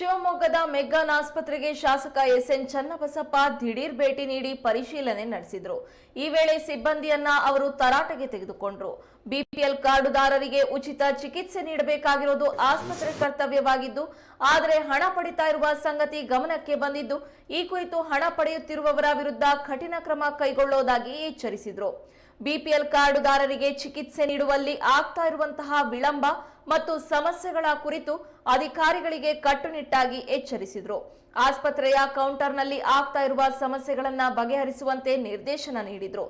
ಶಿವಮೊಗ್ಗದ ಮೆಗ್ಗಾನ್ ಆಸ್ಪತ್ರೆಗೆ ಶಾಸಕ ಎಸ್ ಎನ್ ಚನ್ನಬಸಪ್ಪ ದಿಢೀರ್ ಭೇಟಿ ನೀಡಿ ಪರಿಶೀಲನೆ ನಡೆಸಿದ್ರು. ಈ ವೇಳೆ ಸಿಬ್ಬಂದಿಯನ್ನ ಅವರು ತರಾಟೆಗೆ ತೆಗೆದುಕೊಂಡ್ರು. ಬಿಪಿಎಲ್ ಕಾರ್ಡುದಾರರಿಗೆ ಉಚಿತ ಚಿಕಿತ್ಸೆ ನೀಡಬೇಕಾಗಿರೋದು ಆಸ್ಪತ್ರೆ ಕರ್ತವ್ಯವಾಗಿದ್ದು, ಆದರೆ ಹಣ ಪಡಿತಾ ಇರುವ ಸಂಗತಿ ಗಮನಕ್ಕೆ ಬಂದಿದ್ದು, ಈ ಕುರಿತು ಹಣ ಪಡೆಯುತ್ತಿರುವವರ ವಿರುದ್ಧ ಕಠಿಣ ಕ್ರಮ ಕೈಗೊಳ್ಳೋದಾಗಿ ಎಚ್ಚರಿಸಿದ್ರು. ಬಿಪಿಎಲ್ ಕಾರ್ಡುದಾರರಿಗೆ ಚಿಕಿತ್ಸೆ ನೀಡುವಲ್ಲಿ ಆಗ್ತಾ ಇರುವಂತಹ ವಿಳಂಬ ಮತ್ತು ಸಮಸ್ಯೆಗಳ ಕುರಿತು ಅಧಿಕಾರಿಗಳಿಗೆ ಕಟ್ಟುನಿಟ್ಟಾಗಿ ಎಚ್ಚರಿಸಿದರು. ಆಸ್ಪತ್ರೆಯ ಕೌಂಟರ್ನಲ್ಲಿ ಆಗ್ತಾ ಇರುವ ಸಮಸ್ಯೆಗಳನ್ನು ಬಗೆಹರಿಸುವಂತೆ ನಿರ್ದೇಶನ ನೀಡಿದರು.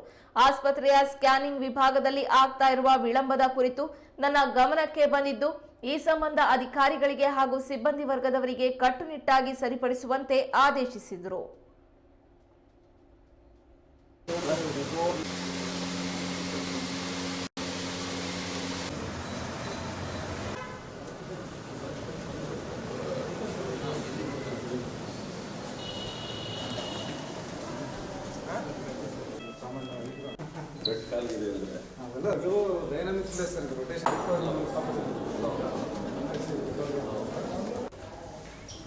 ಆಸ್ಪತ್ರೆಯ ಸ್ಕ್ಯಾನಿಂಗ್ ವಿಭಾಗದಲ್ಲಿ ಆಗ್ತಾ ಇರುವ ವಿಳಂಬದ ಕುರಿತು ನನ್ನ ಗಮನಕ್ಕೆ ಬಂದಿದ್ದು, ಈ ಸಂಬಂಧ ಅಧಿಕಾರಿಗಳಿಗೆ ಹಾಗೂ ಸಿಬ್ಬಂದಿ ವರ್ಗದವರಿಗೆ ಕಟ್ಟುನಿಟ್ಟಾಗಿ ಸರಿಪಡಿಸುವಂತೆ ಆದೇಶಿಸಿದರು. ಅವೆಲ್ಲ ಅದು ಡೈನಾಮಿಕ್ಸ್ ಇದೆ ಸರ್ ರೊಟೇಷನ್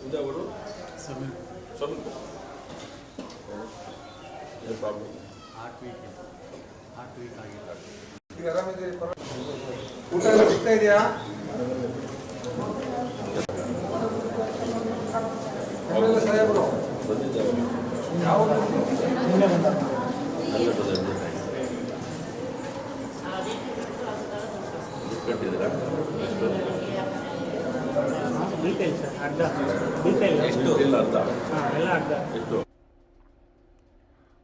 ಇದವರು ಸ್ವಲ್ಪ ಏನು problem heart weak heart weak ಆಗಿಲ್ಲ. ಈಗ ಆರಾಮಿದ್ದೀರಿ? ಊಟ ಎಲ್ಲ ಸಿಗ್ತಾ ಇದೆಯಾ? ಸಾಹೇಬರು ಯಾವ ಡೀಟೇಲ್ ಸರ್ ಅರ್ಧ. ಡೀಟೇಲ್ ಎಷ್ಟು? ಇಲ್ಲ ಅಂತ ಹಾಂ ಎಲ್ಲ ಅರ್ಧ. ಎಷ್ಟು?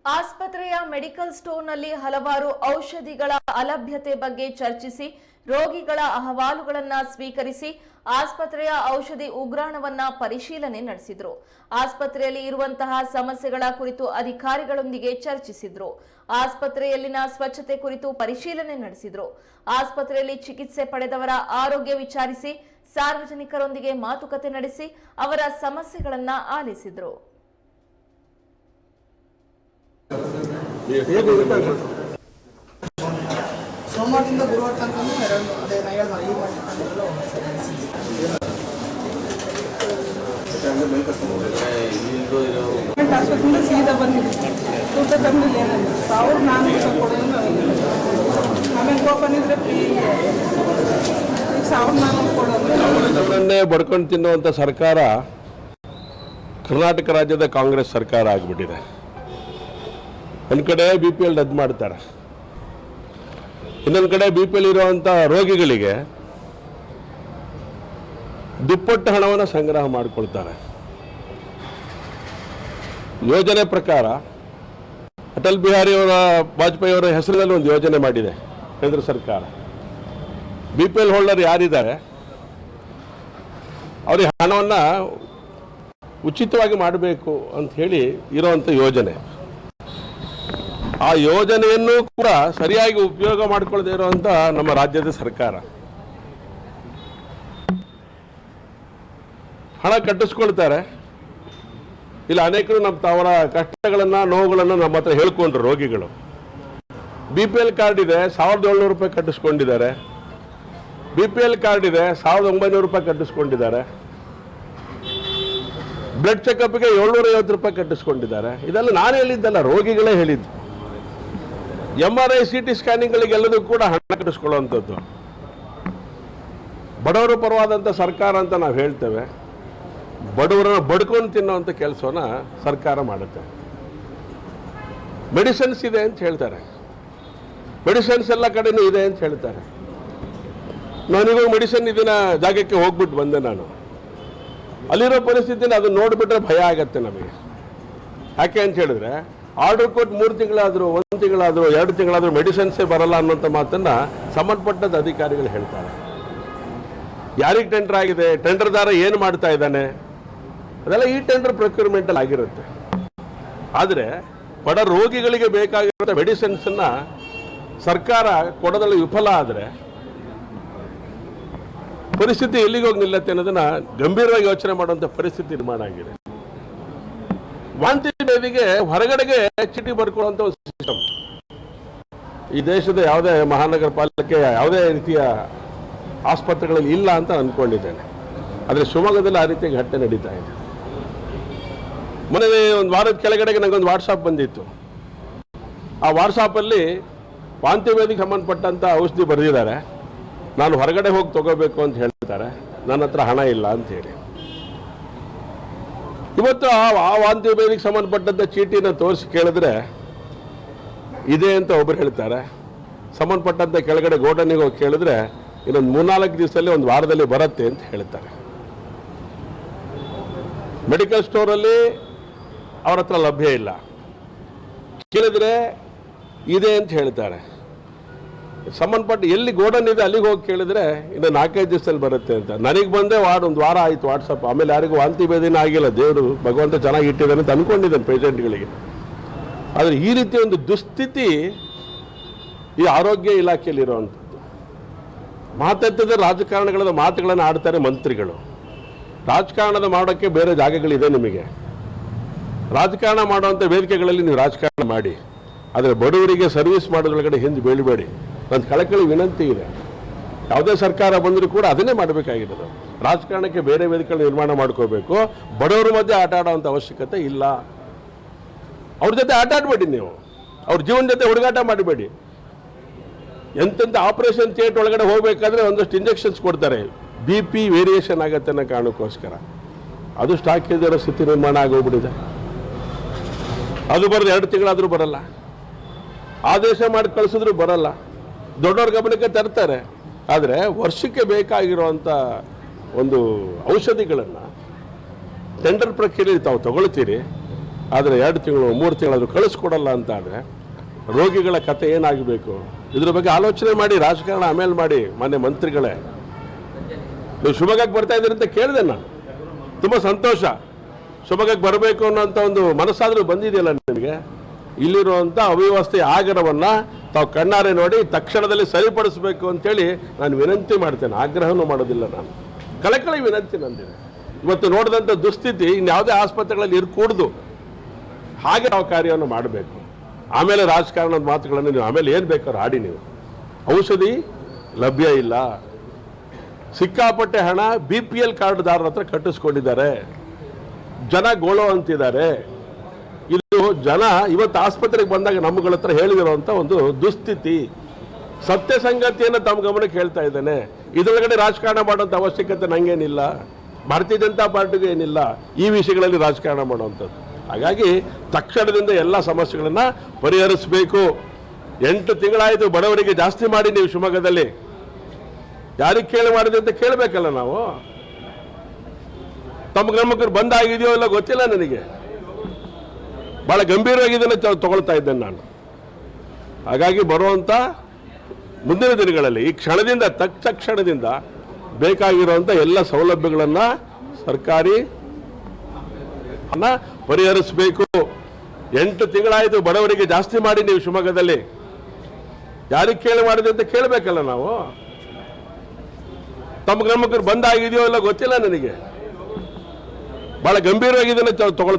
ಆಸ್ಪತ್ರೆಯ ಮೆಡಿಕಲ್ ಸ್ಟೋರ್ನಲ್ಲಿ ಹಲವಾರು ಔಷಧಿಗಳ ಅಲಭ್ಯತೆ ಬಗ್ಗೆ ಚರ್ಚಿಸಿ ರೋಗಿಗಳ ಅಹವಾಲುಗಳನ್ನ ಸ್ವೀಕರಿಸಿ ಆಸ್ಪತ್ರೆಯ ಔಷಧಿ ಉಗ್ರಾಣವನ್ನ ಪರಿಶೀಲನೆ ನಡೆಸಿದ್ರು. ಆಸ್ಪತ್ರೆಯಲ್ಲಿ ಇರುವಂತಹ ಸಮಸ್ಯೆಗಳ ಕುರಿತು ಅಧಿಕಾರಿಗಳೊಂದಿಗೆ ಚರ್ಚಿಸಿದ್ರು. ಆಸ್ಪತ್ರೆಯಲ್ಲಿನ ಸ್ವಚ್ಛತೆ ಕುರಿತು ಪರಿಶೀಲನೆ ನಡೆಸಿದರು. ಆಸ್ಪತ್ರೆಯಲ್ಲಿ ಚಿಕಿತ್ಸೆ ಪಡೆದವರ ಆರೋಗ್ಯ ವಿಚಾರಿಸಿ ಸಾರ್ವಜನಿಕರೊಂದಿಗೆ ಮಾತುಕತೆ ನಡೆಸಿ ಅವರ ಸಮಸ್ಯೆಗಳನ್ನು ಆಲಿಸಿದರು. ಸೋಮವಾರದಿಂದ ಗುರುವಾರ ತನಕ ಗೌರ್ಮೆಂಟ್ ಆಸ್ಪತ್ರೆಯಿಂದ ಸೀದಾ ಏನಿಲ್ಲ ಕೊಡೋದು ಆಮೇಲೆ ಇದ್ರೆ ಫ್ರೀ ಸಾವಿರ ಕೊಡೋದು. ಬಡ್ಕೊಂಡು ತಿನ್ನುವಂಥ ಸರ್ಕಾರ ಕರ್ನಾಟಕ ರಾಜ್ಯದ ಕಾಂಗ್ರೆಸ್ ಸರ್ಕಾರ ಆಗಿಬಿಟ್ಟಿದೆ. ಒಂದು ಕಡೆ ಬಿ ಪಿ ಎಲ್ ರದ್ದು ಮಾಡ್ತಾರೆ. ಇನ್ನೊಂದು ಕಡೆ ಬಿ ಪಿ ಎಲ್ ಇರುವಂಥ ರೋಗಿಗಳಿಗೆ ದುಪ್ಪಟ್ಟು ಹಣವನ್ನು ಸಂಗ್ರಹ ಮಾಡಿಕೊಳ್ತಾರೆ. ಯೋಜನೆ ಪ್ರಕಾರ ಅಟಲ್ ಬಿಹಾರಿ ಅವರ, ವಾಜಪೇಯಿ ಅವರ ಹೆಸರಿನಲ್ಲಿ ಒಂದು ಯೋಜನೆ ಮಾಡಿದೆ ಕೇಂದ್ರ ಸರ್ಕಾರ. ಬಿ ಪಿ ಎಲ್ ಹೋಲ್ಡರ್ ಯಾರಿದ್ದಾರೆ? ಅವರಿಗೆ ಹಣವನ್ನು ಉಚಿತವಾಗಿ ಮಾಡಬೇಕು ಅಂತ ಹೇಳಿ ಇರೋವಂಥ ಯೋಜನೆ. ಆ ಯೋಜನೆಯನ್ನು ಕೂಡ ಸರಿಯಾಗಿ ಉಪಯೋಗ ಮಾಡಿಕೊಳ್ಳದೆ ಇರುವಂಥ ನಮ್ಮ ರಾಜ್ಯದ ಸರ್ಕಾರ. ಹಣ ಕಟ್ಟಿಸ್ಕೊಳ್ತಾರೆ. ಇಲ್ಲ, ಅನೇಕರು ನಮ್ಮ ತವರ ಕಷ್ಟಗಳನ್ನು, ನೋವುಗಳನ್ನು ನಮ್ಮ ಹತ್ರ ಹೇಳ್ಕೊಂಡ್ರು ರೋಗಿಗಳು. ಬಿ ಪಿ ಎಲ್ ಕಾರ್ಡ್ ಇದೆ, ಸಾವಿರದ ಏಳ್ನೂರು ರೂಪಾಯಿ ಕಟ್ಟಿಸ್ಕೊಂಡಿದ್ದಾರೆ. ಬಿ ಪಿ ಎಲ್ ಕಾರ್ಡ್ ಇದೆ, ಸಾವಿರದ ಒಂಬೈನೂರು ರೂಪಾಯಿ ಕಟ್ಟಿಸ್ಕೊಂಡಿದ್ದಾರೆ. ಬ್ಲಡ್ ಚೆಕಪ್ಗೆ ಏಳ್ನೂರ ಐವತ್ತು ರೂಪಾಯಿ ಕಟ್ಟಿಸ್ಕೊಂಡಿದ್ದಾರೆ. ಇದೆಲ್ಲ ನಾನು ಹೇಳಿದ್ದಲ್ಲ, ರೋಗಿಗಳೇ ಹೇಳಿದ್ದು. M R I C T ಸ್ಕ್ಯಾನಿಂಗ್ಗಳಿಗೆಲ್ಲದೂ ಕೂಡ ಹಣ ಕಟ್ಟಿಸ್ಕೊಳ್ಳುವಂಥದ್ದು. ಬಡವರ ಪರವಾದಂಥ ಸರ್ಕಾರ ಅಂತ ನಾವು ಹೇಳ್ತೇವೆ. ಬಡವರನ್ನ ಬಡ್ಕೊಂಡು ತಿನ್ನುವಂಥ ಕೆಲಸವನ್ನ ಸರ್ಕಾರ ಮಾಡುತ್ತೆ. ಮೆಡಿಸಿನ್ಸ್ ಇದೆ ಅಂತ ಹೇಳ್ತಾರೆ. ಮೆಡಿಸಿನ್ಸ್ ಎಲ್ಲ ಕಡೆನೂ ಇದೆ ಅಂತ ಹೇಳ್ತಾರೆ. ನನಗೂ ಮೆಡಿಸಿನ್ ಇದನ್ನ ಜಾಗಕ್ಕೆ ಹೋಗ್ಬಿಟ್ಟು ಬಂದೆ ನಾನು. ಅಲ್ಲಿರೋ ಪರಿಸ್ಥಿತಿನ ಅದನ್ನ ನೋಡಿಬಿಟ್ರೆ ಭಯ ಆಗತ್ತೆ ನಮಗೆ. ಯಾಕೆ ಅಂತ ಹೇಳಿದ್ರೆ, ಆರ್ಡರ್ ಕೊಟ್ಟು ಮೂರು ತಿಂಗಳಾದರೂ, ಒಂದು ತಿಂಗಳಾದರೂ, ಎರಡು ತಿಂಗಳಾದರೂ ಮೆಡಿಸನ್ಸೇ ಬರಲ್ಲ ಅನ್ನೋಂಥ ಮಾತನ್ನ ಸಂಬಂಧಪಟ್ಟದ ಅಧಿಕಾರಿಗಳು ಹೇಳ್ತಾರೆ. ಯಾರಿಗೆ ಟೆಂಡರ್ ಆಗಿದೆ? ಟೆಂಡರ್ದಾರ ಏನು ಮಾಡ್ತಾ ಇದ್ದಾನೆ? ಅದೆಲ್ಲ ಈ ಟೆಂಡರ್ ಪ್ರೊಕ್ಯೂರ್ಮೆಂಟಲ್ಲಿ ಆಗಿರುತ್ತೆ. ಆದರೆ ಬಡ ರೋಗಿಗಳಿಗೆ ಬೇಕಾಗಿರೋ ಮೆಡಿಸಿನ್ಸನ್ನು ಸರ್ಕಾರ ಕೊಡೋದ್ರಲ್ಲಿ ವಿಫಲ ಆದರೆ ಪರಿಸ್ಥಿತಿ ಎಲ್ಲಿಗೆ ಹೋಗಿ ನಿಲ್ಲತ್ತೆ ಅನ್ನೋದನ್ನ ಗಂಭೀರವಾಗಿ ಯೋಚನೆ ಮಾಡುವಂಥ ಪರಿಸ್ಥಿತಿ ನಿರ್ಮಾಣ ಆಗಿದೆ. ವಾಂತಿ ಬೇವಿಗೆ ಹೊರಗಡೆಗೆ ಚೀಟಿ ಬರ್ಕೊಳ್ಳುವಂಥ ಒಂದು ಸಿಸ್ಟಮ್ ಈ ದೇಶದ ಯಾವುದೇ ಮಹಾನಗರ ಪಾಲಿಕೆ ಯಾವುದೇ ರೀತಿಯ ಆಸ್ಪತ್ರೆಗಳಲ್ಲಿ ಇಲ್ಲ ಅಂತ ಅಂದ್ಕೊಂಡಿದ್ದೇನೆ ಆದರೆ ಶಿವಮೊಗ್ಗದಲ್ಲಿ ಆ ರೀತಿಯ ಘಟನೆ ನಡೀತಾ ಇದೆ. ಮೊನ್ನೆ ಒಂದು ವಾರದ ಕೆಳಗಡೆಗೆ ನನಗೊಂದು ವಾಟ್ಸಾಪ್ ಬಂದಿತ್ತು. ಆ ವಾಟ್ಸಾಪಲ್ಲಿ ವಾಂತಿವೇದಿಗೆ ಸಂಬಂಧಪಟ್ಟಂಥ ಔಷಧಿ ಬರೆದಿದ್ದಾರೆ. ನಾನು ಹೊರಗಡೆ ಹೋಗಿ ತಗೋಬೇಕು ಅಂತ ಹೇಳ್ತಾರೆ. ನನ್ನ ಹತ್ರ ಹಣ ಇಲ್ಲ ಅಂತ ಹೇಳಿ. ಇವತ್ತು ಆ ಆ ವಾಂತಿಭೇದಿಗೆ ಸಂಬಂಧಪಟ್ಟಂಥ ಚೀಟಿನ ತೋರಿಸಿ ಕೇಳಿದ್ರೆ ಇದೆ ಅಂತ ಒಬ್ಬರು ಹೇಳ್ತಾರೆ. ಸಂಬಂಧಪಟ್ಟಂಥ ಕೆಳಗಡೆ ಗೋಡನಿಗೆ ಹೋಗಿ ಕೇಳಿದ್ರೆ ಇನ್ನೊಂದು ಮೂರ್ನಾಲ್ಕು ದಿವಸದಲ್ಲಿ ಒಂದು ವಾರದಲ್ಲಿ ಬರುತ್ತೆ ಅಂತ ಹೇಳ್ತಾರೆ. ಮೆಡಿಕಲ್ ಸ್ಟೋರಲ್ಲಿ ಅವ್ರ ಹತ್ರ ಲಭ್ಯ ಇಲ್ಲ. ಕೇಳಿದ್ರೆ ಇದೆ ಅಂತ ಹೇಳ್ತಾರೆ. ಸಂಬಂಧಪಟ್ಟ ಎಲ್ಲಿ ಗೋಡನ್ ಇದೆ ಅಲ್ಲಿಗೆ ಹೋಗಿ ಕೇಳಿದ್ರೆ ಇನ್ನು ನಾಲ್ಕೈದು ದಿವಸದಲ್ಲಿ ಬರುತ್ತೆ ಅಂತ. ನನಗೆ ಬಂದೆ ವಾರ ಒಂದು ವಾರ ಆಯಿತು ವಾಟ್ಸಪ್. ಆಮೇಲೆ ಯಾರಿಗೂ ವಾಂತಿ ಭೇದಿನ ಆಗಿಲ್ಲ. ದೇವರು ಭಗವಂತ ಚೆನ್ನಾಗಿ ಇಟ್ಟಿದ್ದಾನೆ ಅಂತ ಅಂದ್ಕೊಂಡಿದ್ದಾನೆ ಪೇಷಂಟ್ಗಳಿಗೆ. ಆದರೆ ಈ ರೀತಿ ಒಂದು ದುಸ್ಥಿತಿ ಈ ಆರೋಗ್ಯ ಇಲಾಖೆಯಲ್ಲಿ ಇರುವಂಥದ್ದು ಮಾತೆತ್ತದ ರಾಜಕಾರಣಗಳ ಮಾತುಗಳನ್ನು ಆಡ್ತಾರೆ ಮಂತ್ರಿಗಳು. ರಾಜಕಾರಣದ ಮಾಡೋಕ್ಕೆ ಬೇರೆ ಜಾಗಗಳಿದೆ ನಿಮಗೆ. ರಾಜಕಾರಣ ಮಾಡುವಂಥ ವೇದಿಕೆಗಳಲ್ಲಿ ನೀವು ರಾಜಕಾರಣ ಮಾಡಿ, ಆದರೆ ಬಡವರಿಗೆ ಸರ್ವಿಸ್ ಮಾಡೋದ್ರೊಳಗಡೆ ಹಿಂದೆ ಬೀಳಬೇಡಿ. ನನ್ನ ಕಳಕಳಿ ವಿನಂತಿ ಇದೆ. ಯಾವುದೇ ಸರ್ಕಾರ ಬಂದರೂ ಕೂಡ ಅದನ್ನೇ ಮಾಡಬೇಕಾಗಿರೋದು. ರಾಜಕಾರಣಕ್ಕೆ ಬೇರೆ ವೇದಿಕೆಗಳು ನಿರ್ಮಾಣ ಮಾಡ್ಕೋಬೇಕು. ಬಡವರ ಮಧ್ಯೆ ಆಟ ಆಡೋವಂಥ ಅವಶ್ಯಕತೆ ಇಲ್ಲ. ಅವ್ರ ಜೊತೆ ಆಟ ಆಡಬೇಡಿ ನೀವು. ಅವ್ರ ಜೀವನ ಜೊತೆ ಹುಡುಗಾಟ ಮಾಡಬೇಡಿ. ಎಂತೆಂಥ ಆಪರೇಷನ್ ಥಿಯೇಟರ್ ಒಳಗಡೆ ಹೋಗಬೇಕಾದ್ರೆ ಒಂದಷ್ಟು ಇಂಜೆಕ್ಷನ್ಸ್ ಕೊಡ್ತಾರೆ. ಬಿ ಪಿ ವೇರಿಯೇಷನ್ ಆಗತ್ತೆ ಅನ್ನೋ ಕಾರಣಕ್ಕೋಸ್ಕರ. ಅದು ಸ್ಟಾಕ್ ಇದ್ದಿರೋ ಸ್ಥಿತಿ ನಿರ್ಮಾಣ ಆಗೋಗ್ಬಿಟ್ಟಿದೆ. ಅದು ಬರೋದು ಎರಡು ತಿಂಗಳಾದರೂ ಬರಲ್ಲ. ಆದೇಶ ಮಾಡಿ ಕಳಿಸಿದ್ರು ಬರಲ್ಲ. ದೊಡ್ಡವ್ರ ಗಮನಕ್ಕೆ ತರ್ತಾರೆ. ಆದರೆ ವರ್ಷಕ್ಕೆ ಬೇಕಾಗಿರುವಂಥ ಒಂದು ಔಷಧಿಗಳನ್ನು ಟೆಂಡರ್ ಪ್ರಕ್ರಿಯೆಯಲ್ಲಿ ತಾವು ತಗೊಳ್ತೀರಿ. ಆದರೆ ಎರಡು ತಿಂಗಳು, ಮೂರು ತಿಂಗಳಾದರೂ ಕಳಿಸ್ಕೊಡಲ್ಲ ಅಂತ ಆದರೆ ರೋಗಿಗಳ ಕತೆ ಏನಾಗಬೇಕು? ಇದ್ರ ಬಗ್ಗೆ ಆಲೋಚನೆ ಮಾಡಿ, ರಾಜಕಾರಣ ಆಮೇಲೆ ಮಾಡಿ, ಮಾನ್ಯ ಮಂತ್ರಿಗಳೇ. ನೀವು ಶಿವಮೊಗ್ಗಕ್ಕೆ ಬರ್ತಾ ಇದ್ದೀರಿ ಅಂತ ಕೇಳಿದೆ ನಾನು. ತುಂಬ ಸಂತೋಷ. ಶುಭಗಕ್ಕೆ ಬರಬೇಕು ಅನ್ನೋಂಥ ಒಂದು ಮನಸ್ಸಾದರೂ ಬಂದಿದೆಯಲ್ಲ ನಿಮಗೆ ಇಲ್ಲಿರುವಂಥ ಅವ್ಯವಸ್ಥೆ ಆಗರವನ್ನು ತಾವು ಕಣ್ಣಾರೆ ನೋಡಿ ತಕ್ಷಣದಲ್ಲಿ ಸರಿಪಡಿಸಬೇಕು ಅಂತೇಳಿ ನಾನು ವಿನಂತಿ ಮಾಡ್ತೇನೆ. ಆಗ್ರಹನೂ ಮಾಡೋದಿಲ್ಲ ನಾನು. ಕಳಕಳಿ ವಿನಂತಿ ನಂದಿದೆ. ಇವತ್ತು ನೋಡಿದಂಥ ದುಸ್ಥಿತಿ ಇನ್ಯಾವುದೇ ಆಸ್ಪತ್ರೆಗಳಲ್ಲಿ ಇರ್ಕೂಡ್ದು. ಹಾಗೆ ನಾವು ಕಾರ್ಯವನ್ನು ಮಾಡಬೇಕು. ಆಮೇಲೆ ರಾಜಕಾರಣದ ಮಾತುಗಳನ್ನು ನೀವು ಆಮೇಲೆ ಏನು ಬೇಕಾದ್ರೂ ಆಡಿ ನೀವು. ಔಷಧಿ ಲಭ್ಯ ಇಲ್ಲ. ಸಿಕ್ಕಾಪಟ್ಟೆ ಹಣ ಬಿ ಪಿ ಎಲ್ ಕಾರ್ಡ್ದಾರರ ಹತ್ರ ಕಟ್ಟಿಸ್ಕೊಂಡಿದ್ದಾರೆ. ಜನ ಗೋಳೋ ಅಂತಿದ್ದಾರೆ. ಜನ ಇವತ್ತು ಆಸ್ಪತ್ರೆಗೆ ಬಂದಾಗ ನಮ್ಮಗಳ ಹತ್ರ ಹೇಳಿದಿರುವಂಥ ಒಂದು ದುಸ್ಥಿತಿ. ಸತ್ಯ ಸಂಗತಿಯನ್ನು ತಮ್ಮ ಗಮನಕ್ಕೆ ಹೇಳ್ತಾ ಇದ್ದೇನೆ. ಇದರೊಳಗಡೆ ರಾಜಕಾರಣ ಮಾಡುವಂಥ ಅವಶ್ಯಕತೆ ನಂಗೇನಿಲ್ಲ. ಭಾರತೀಯ ಜನತಾ ಪಾರ್ಟಿಗೆ ಏನಿಲ್ಲ. ಈ ವಿಷಯಗಳಲ್ಲಿ ರಾಜಕಾರಣ ಮಾಡುವಂಥದ್ದು. ಹಾಗಾಗಿ ತಕ್ಷಣದಿಂದ ಎಲ್ಲ ಸಮಸ್ಯೆಗಳನ್ನು ಪರಿಹರಿಸಬೇಕು. ಎಂಟು ತಿಂಗಳಾಯಿತು ಬಡವರಿಗೆ ಜಾಸ್ತಿ ಮಾಡಿ ನೀವು ಶಿವಮೊಗ್ಗದಲ್ಲಿ. ಯಾರಿಗೆ ಕೇಳಿ ಮಾಡಿದೆ ಅಂತ ಕೇಳಬೇಕಲ್ಲ ನಾವು? ತಮ್ಮ ಗ್ರಾಮಕ್ಕರು ಬಂದಾಗಿದೆಯೋ ಇಲ್ಲ ಗೊತ್ತಿಲ್ಲ ನನಗೆ. ಬಹಳ ಗಂಭೀರವಾಗಿ ಇದನ್ನು ತಗೊಳ್ತಾ ಇದ್ದೇನೆ ನಾನು. ಹಾಗಾಗಿ ಬರುವಂಥ ಮುಂದಿನ ದಿನಗಳಲ್ಲಿ ಈ ಕ್ಷಣದಿಂದ ತಕ್ಷಣದಿಂದ ಕ್ಷಣದಿಂದ ಬೇಕಾಗಿರುವಂಥ ಎಲ್ಲ ಸೌಲಭ್ಯಗಳನ್ನು ಸರ್ಕಾರಿ ಪರಿಹರಿಸಬೇಕು. ಎಂಟು ತಿಂಗಳಾಯಿತು ಬಡವರಿಗೆ ಜಾಸ್ತಿ ಮಾಡಿ ನೀವು ಶಿವಮೊಗ್ಗದಲ್ಲಿ. ಯಾರಿಗೆ ಕೇಳಿ ಮಾಡಿದೆ ಅಂತ ಕೇಳಬೇಕಲ್ಲ ನಾವು? ತಮ್ಮ ಗ್ರಾಮಕ್ಕರು ಬಂದಾಗಿದೆಯೋ ಇಲ್ಲ ಗೊತ್ತಿಲ್ಲ ನನಗೆ. ಬಹಳ ಗಂಭೀರವಾಗಿ ಇದನ್ನು ತಗೊಳ್ತಾ